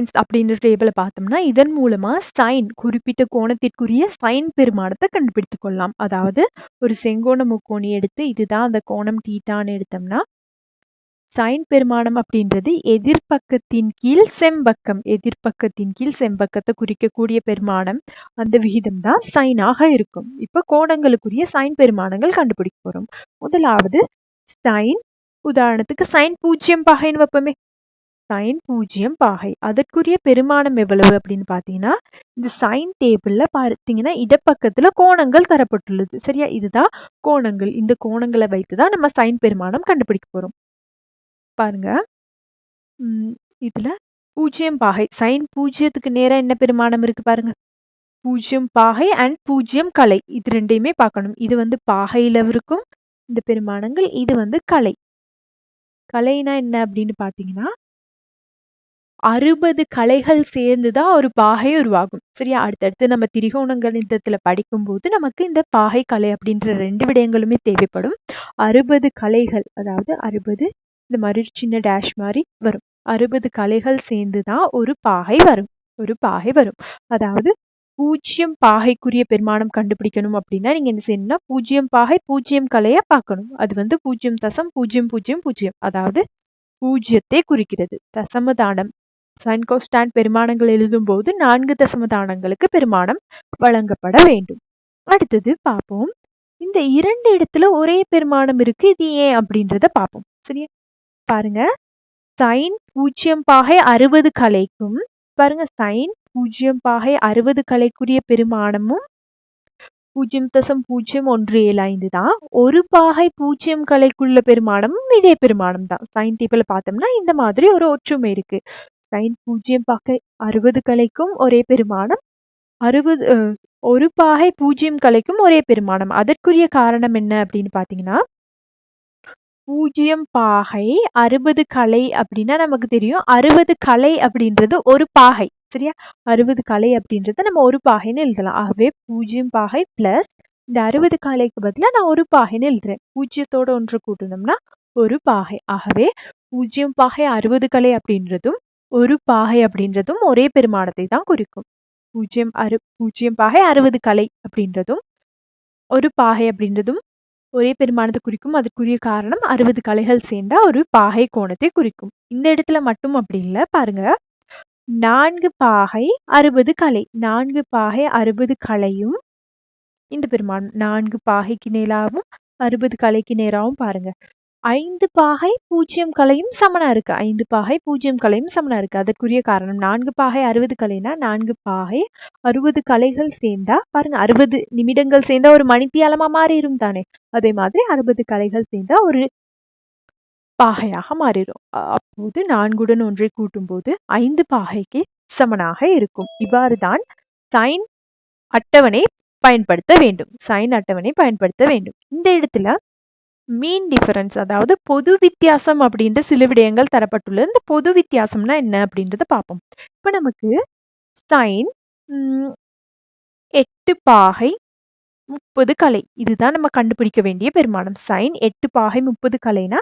Science அப்படின்ற டேபிளை பார்த்தோம்னா, இதன் மூலமா சைன் குறிப்பிட்ட கோணத்திற்குரிய சைன் பெருமானத்தை கண்டுபிடித்துக் கொள்ளலாம். அதாவது ஒரு செங்கோண முக்கோணி எடுத்து இதுதான் அந்த கோணம் டீட்டான்னு எடுத்தோம்னா, சைன் பெருமானம் அப்படின்றது எதிர்பக்கத்தின் கீழ் செம்பக்கம் எதிர்பக்கத்தின் கீழ் செம்பக்கத்தை குறிக்கக்கூடிய பெருமானம் அந்த விகிதம் தான் சைனாக இருக்கும். இப்ப கோணங்களுக்குரிய சைன் பெருமானங்கள் கண்டுபிடிக்க போறோம். முதலாவது சைன் உதாரணத்துக்கு சைன் பூஜ்ஜியம் பகைன்னு வைப்போமே சைன் பூஜ்ஜியம் பாகை. அதற்குரிய பெருமானம் எவ்வளவு அப்படின்னு பாத்தீங்கன்னா இந்த சைன் டேபிள்ல பார்த்தீங்கன்னா இடப்பக்கத்தில் கோணங்கள் தரப்பட்டுள்ளது. சரியா? இதுதான் கோணங்கள். இந்த கோணங்களை வைத்துதான் நம்ம சைன் பெருமானம் கண்டுபிடிக்க போறோம். பாருங்க. உம் இதுல பூஜ்ஜியம் பாகை. சைன் பூஜ்ஜியத்துக்கு நேரா என்ன பெருமானம் இருக்கு பாருங்க. பூஜ்ஜியம் பாகை அண்ட் பூஜ்ஜியம் கலை. இது ரெண்டையுமே பார்க்கணும். இது வந்து பாகையில இருக்கும். இந்த பெருமானங்கள் இது வந்து கலை. கலைனா என்ன அப்படின்னு பாத்தீங்கன்னா அறுபது கலைகள் சேர்ந்துதான் ஒரு பாகை உருவாகும். சரியா? அடுத்தடுத்து நம்ம திரிகோணங்கணிதத்துல படிக்கும்போது நமக்கு இந்த பாகை கலை அப்படின்ற ரெண்டு விடயங்களுமே தேவைப்படும். அறுபது கலைகள் அதாவது அறுபது இந்த மாதிரி சின்ன டேஷ் மாதிரி வரும். அறுபது கலைகள் சேர்ந்துதான் ஒரு பாகை வரும். ஒரு பாகை வரும். அதாவது பூஜ்ஜியம் பாகைக்குரிய பெருமானம் கண்டுபிடிக்கணும் அப்படின்னா நீங்க என்ன செய்யணும்னா பூஜ்ஜியம் பாகை பூஜ்ஜியம் கலைய பார்க்கணும். அது வந்து பூஜ்ஜியம் தசம் பூஜ்ஜியம் பூஜ்ஜியம் பூஜ்ஜியம் அதாவது பூஜ்ஜியத்தை குறிக்கிறது. தசமதானம் சன்கோஸ்டான் பெருமானங்கள் எழுதும் போது நான்கு தசமதானங்களுக்கு பெருமானம் வழங்கப்பட வேண்டும். அடுத்தது பார்ப்போம். இந்த இரண்டு இடத்துல ஒரே பெருமானம் இருக்கு இது ஏன் அப்படின்றத பார்ப்போம். சரியா? பாருங்க. சைன் பூஜ்ஜியம் பாகை அறுபது கலைக்கும் பாருங்க சைன் பூஜ்ஜியம் பாகை அறுபது கலைக்குரிய பெருமானமும் பூஜ்ஜியம் தசம் பூஜ்ஜியம் ஒன்று ஏழு ஐந்து தான். ஒரு பாகை பூஜ்ஜியம் கலைக்குள்ள பெருமானமும் இதே பெருமானம் தான் சைன் டேபிள் பார்த்தோம்னா இந்த மாதிரி ஒரு ஒற்றுமை இருக்கு. சைன் பூஜ்ஜியம் பாகை அறுபது கலைக்கும் ஒரே பெருமானம். அறுபது ஒரு பாகை பூஜ்ஜியம் கலைக்கும் ஒரே பெருமானம். அதற்குரிய காரணம் என்ன அப்படின்னு பாத்தீங்கன்னா பூஜ்ஜியம் பாகை அறுபது கலை அப்படின்னா நமக்கு தெரியும். அறுபது கலை அப்படின்றது ஒரு பாகை சரியா? அறுபது கலை அப்படின்றத நம்ம ஒரு பாகைன்னு எழுதலாம். ஆகவே பூஜ்ஜியம் பாகை பிளஸ் இந்த அறுபது கலைக்கு பதிலாக நான் ஒரு பாகைன்னு எழுதுறேன். பூஜ்ஜியத்தோட ஒன்று கூட்டணும்னா ஒரு பாகை. ஆகவே பூஜ்ஜியம் பாகை அறுபது கலை அப்படின்றதும் ஒரு பாகை அப்படின்றதும் ஒரே பெருமானத்தை தான் குறிக்கும். பூஜ்ஜியம் அறு பூஜ்ஜியம் பாகை அறுபது கலை அப்படின்றதும் ஒரு பாகை அப்படின்றதும் ஒரே பெருமானத்தை குறிக்கும். அதுக்குரிய காரணம் அறுபது கலைகள் சேர்ந்தா ஒரு பாகை கோணத்தை குறிக்கும். இந்த இடத்துல மட்டும் அப்படி இல்லை. பாருங்க. நான்கு பாகை அறுபது கலை. நான்கு பாகை அறுபது கலையும் இந்த பெருமானம் நான்கு பாகைக்கு நேராகவும் அறுபது கலைக்கு நேராகவும் பாருங்க. ஐந்து பாகை பூஜ்ஜியம் கலையும் சமனா இருக்கு. ஐந்து பாகை பூஜ்ஜியம் கலையும் சமனா இருக்கு. அதற்குரிய காரணம் நான்கு பாகை அறுபது கலைனா நான்கு பாகை அறுபது கலைகள் சேர்ந்தா பாருங்க அறுபது நிமிடங்கள் சேர்ந்தா ஒரு மணித்தியாலமா மாறிடும் தானே. அதே மாதிரி அறுபது கலைகள் சேர்ந்தா ஒரு பாகையாக மாறிடும் அப்போது நான்குடன் ஒன்றை கூட்டும் போது ஐந்து பாகைக்கு சமனாக இருக்கும். இவ்வாறுதான் சைன் அட்டவணை பயன்படுத்த வேண்டும். சைன் அட்டவணை பயன்படுத்த வேண்டும். இந்த இடத்துல மீன் டிஃபரன்ஸ் அதாவது பொது வித்தியாசம் அப்படின்ற சில விடயங்கள் தரப்பட்டுள்ளது. இந்த பொது வித்தியாசம்னா என்ன அப்படின்றத பார்ப்போம். இப்போ நமக்கு சைன் எட்டு பாகை முப்பது கலை. இதுதான் நம்ம கண்டுபிடிக்க வேண்டிய பெருமானம். சைன் எட்டு பாகை முப்பது கலைனா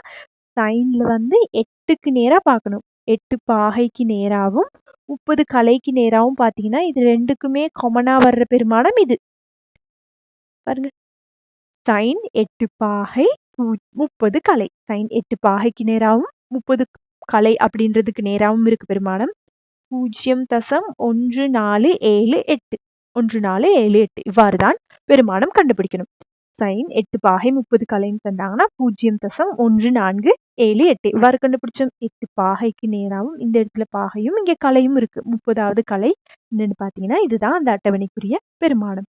சைன்ல வந்து எட்டுக்கு நேராக பார்க்கணும். எட்டு பாகைக்கு நேராகவும் முப்பது கலைக்கு நேராகவும் பார்த்தீங்கன்னா இது ரெண்டுக்குமே காமனாக வர்ற பெருமானம் இது. பாருங்க. சைன் எட்டு பாகை முப்பது கலை. சைன் எட்டு பாகைக்கு நேராகவும் முப்பது கலை அப்படின்றதுக்கு நேராகவும் இருக்கு பெருமானம். பூஜ்ஜியம் தசம் ஒன்று நாலு ஏழு எட்டு. ஒன்று நாலு ஏழு எட்டு. இவ்வாறு தான் பெருமானம் கண்டுபிடிக்கணும். சைன் எட்டு பாகை முப்பது கலைன்னு தந்தாங்கன்னா பூஜ்ஜியம் தசம் ஒன்று நான்கு ஏழு எட்டு. இவ்வாறு கண்டுபிடிச்சோம். எட்டு பாகைக்கு நேராகவும் இந்த இடத்துல பாகையும் இங்கே கலையும் இருக்கு. முப்பதாவது கலை என்னன்னு பாத்தீங்கன்னா இதுதான் அந்த அட்டவணைக்குரிய பெருமானம்.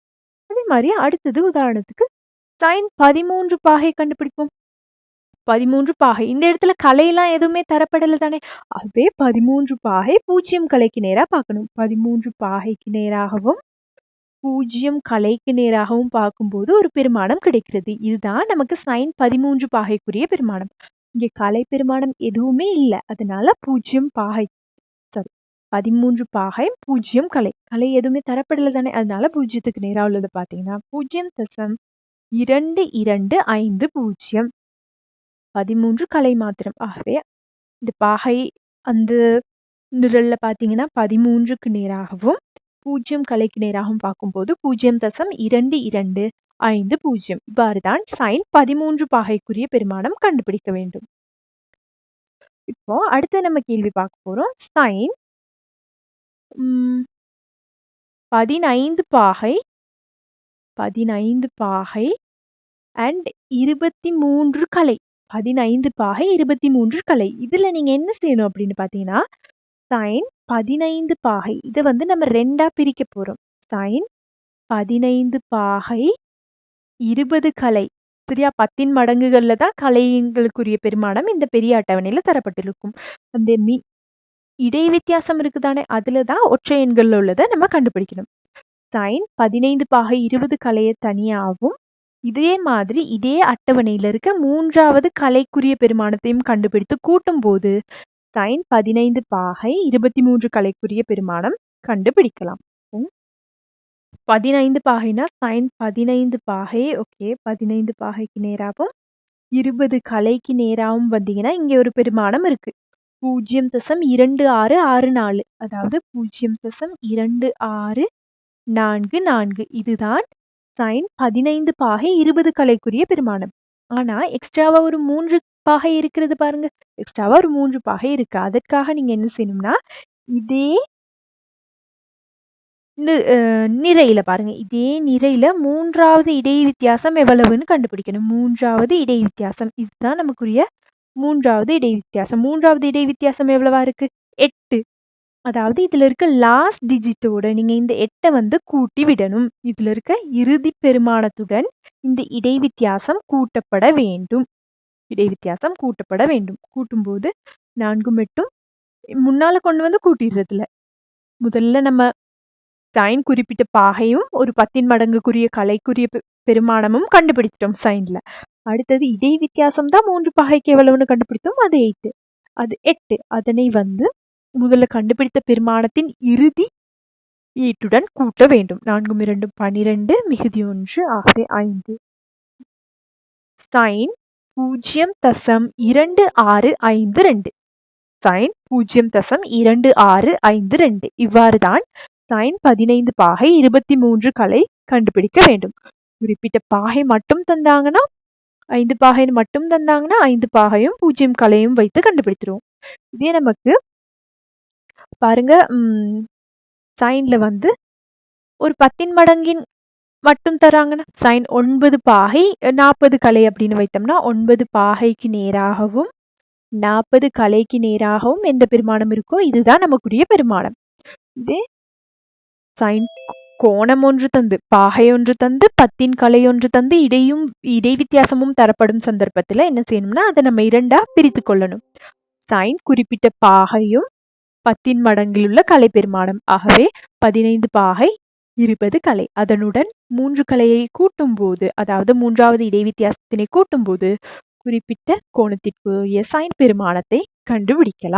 அதே மாதிரி அடுத்தது உதாரணத்துக்கு சைன் பதிமூன்று பாகை கண்டுபிடிப்போம். பதிமூன்று பாகை. இந்த இடத்துல கலையெல்லாம் எதுவுமே தரப்படல தானே? அதுவே பதிமூன்று பாகை பூஜ்ஜியம் கலைக்கு நேராக பார்க்கணும். பதிமூன்று பாகைக்கு நேராகவும் பூஜ்ஜியம் கலைக்கு நேராகவும் பார்க்கும்போது ஒரு பெருமானம் கிடைக்கிறது. இதுதான் நமக்கு சைன் பதிமூன்று பாகைக்குரிய பெருமானம். இங்கே கலை பெருமானம் எதுவுமே இல்லை. அதனால பூஜ்ஜியம் பாகை. சாரி பதிமூன்று பாகை பூஜ்ஜியம் கலை. கலை எதுவுமே தரப்படல தானே? அதனால பூஜ்ஜியத்துக்கு நேராக உள்ளது பார்த்தீங்கன்னா பூஜ்ஜியம் தசம் இரண்டு இரண்டு ஐந்து பூஜ்ஜியம். பதிமூன்று கலை மாத்திரம். ஆகவே இந்த பாகை அந்த நிரல்ல பார்த்தீங்கன்னா பதிமூன்றுக்கு நேராகவும் பூஜ்ஜியம் கலைக்கு நேராகவும் பார்க்கும்போது பூஜ்ஜியம் தசம் இரண்டு இரண்டு ஐந்து பூஜ்ஜியம். இவ்வாறுதான் சைன் பதிமூன்று பாகைக்குரிய பெருமானம் கண்டுபிடிக்க வேண்டும். இப்போ அடுத்து நம்ம கேள்வி பார்க்க போறோம். சைன் பதினைந்து பாகை பதினைந்து பாகை அண்ட் இருபத்தி மூன்று கலை. பதினைந்து பாகை இருபத்தி மூன்று கலை. இதுல நீங்க என்ன செய்யணும் அப்படின்னு பாத்தீங்கன்னா சைன் பதினைந்து பாகை. இதை வந்து நம்ம ரெண்டா பிரிக்க போறோம். சைன் பதினைந்து பாகை இருபது கலை. சரியா? பத்தின் மடங்குகள்ல தான் கலைங்களுக்குரிய பெருமானம் இந்த பெரிய அட்டவணையில தரப்பட்டிருக்கும். அந்த மி இடை வித்தியாசம் இருக்குதானே? அதுலதான் ஒற்றை எண்கள்ல உள்ளதை நம்ம கண்டுபிடிக்கணும். சைன் பதினைந்து பாகை இருபது கலையை தனியாகவும் இதே மாதிரி இதே அட்டவணையில இருக்க மூன்றாவது கலைக்குரிய பெருமானத்தையும் கண்டுபிடித்து கூட்டும் போது சைன் பதினைந்து பாகை இருபத்தி மூன்று கலைக்குரிய பெருமானம் கண்டுபிடிக்கலாம். பதினைந்து பாகைனா சைன் பதினைந்து பாகை ஓகே பதினைந்து பாகைக்கு நேராகவும் இருபது கலைக்கு நேராகவும் வந்தீங்கன்னா இங்கே ஒரு பெருமானம் இருக்கு. பூஜ்ஜியம் தசம் இரண்டு ஆறு ஆறு நாலு அதாவது பூஜ்ஜியம் தசம் இரண்டு ஆறு நான்கு நான்கு. இதுதான் சைன் பதினைந்து பாகை இருபது கலைக்குரிய பெருமானம். ஆனா எக்ஸ்ட்ராவா ஒரு மூன்று பாகை இருக்கிறது பாருங்க. எக்ஸ்ட்ராவா ஒரு மூன்று பாகை இருக்கு. அதற்காக நீங்க என்ன செய்யணும்னா இதே நிறையில பாருங்க. இதே நிறையில மூன்றாவது இடை வித்தியாசம் எவ்வளவுன்னு கண்டுபிடிக்கணும். மூன்றாவது இடை வித்தியாசம் இதுதான் நமக்குரிய மூன்றாவது இடை வித்தியாசம் மூன்றாவது இடை வித்தியாசம் எவ்வளவா இருக்கு? எட்டு. அதாவது இதுல இருக்க லாஸ்ட் டிஜிட்டோட நீங்க இந்த எட்டை வந்து கூட்டி விடணும். இதுல இருக்க இறுதி பெருமானத்துடன் இந்த இடை வித்தியாசம் கூட்டப்பட வேண்டும். இடை வித்தியாசம் கூட்டப்பட வேண்டும். கூட்டும்போது நான்கும் எட்டும் முன்னால கொண்டு வந்து கூட்டிடுறதுல. முதல்ல நம்ம சைன் குறிப்பிட்ட பாகையும் ஒரு பத்தின் மடங்குக்குரிய கலைக்குரிய பெருமானமும் கண்டுபிடிச்சிட்டோம் சைன்ல அடுத்தது இடை வித்தியாசம் தான் மூன்று பாகைக்கு எவ்வளவுன்னு கண்டுபிடித்தோம்? அது எயிட்டு அது எட்டு. அதனை வந்து முதல்ல கண்டுபிடித்த பெருமானத்தின் இறுதி ஈட்டுடன் கூட்ட வேண்டும். நான்கும் இரண்டும் பனிரெண்டு மிகுதி ஒன்று ஆகவே ஐந்து. சைன் பூஜ்ஜியம் தசம் இரண்டு ஆறு ஐந்து ரெண்டு. சைன் பூஜ்ஜியம் தசம் இரண்டு ஆறு ஐந்து ரெண்டு. இவ்வாறு தான் சைன் பதினைந்து பாகை இருபத்தி மூன்று கலை கண்டுபிடிக்க வேண்டும். குறிப்பிட்ட பாகை மட்டும் தந்தாங்கன்னா ஐந்து பாகைன்னு மட்டும் தந்தாங்கன்னா ஐந்து பாகையும் பூஜ்ஜியம் கலையும் வைத்து கண்டுபிடித்துருவோம். இதே நமக்கு பாருங்க உம் சைன்ல வந்து ஒரு பத்தின் மடங்கின் மட்டும் தராங்கன்னா சைன் ஒன்பது பாகை நாற்பது கலை அப்படின்னு வைத்தோம்னா ஒன்பது பாகைக்கு நேராகவும் நாற்பது கலைக்கு நேராகவும் எந்த பெருமானம் இருக்கோ இதுதான் நமக்குரிய பெருமானம். இதே சைன் கோணம் ஒன்று தந்து பாகை ஒன்று தந்து பத்தின் கலை ஒன்று தந்து இடையும் இடை வித்தியாசமும் தரப்படும் சந்தர்ப்பத்துல என்ன செய்யணும்னா அதை நம்ம இரண்டா பிரித்து கொள்ளணும். சைன் குறிப்பிட்ட பாகையும் பத்தின் மடங்கிலுள்ள கலை பெருமானம் ஆகவே பதினைந்து பாகை இருபது கலை. அதனுடன் மூன்று கலையை கூட்டும் போது அதாவது மூன்றாவது இடை வித்தியாசத்தினை கூட்டும் போது குறிப்பிட்ட கோணத்திற்கு சைன் பெருமானத்தை கண்டுபிடிக்கலாம்.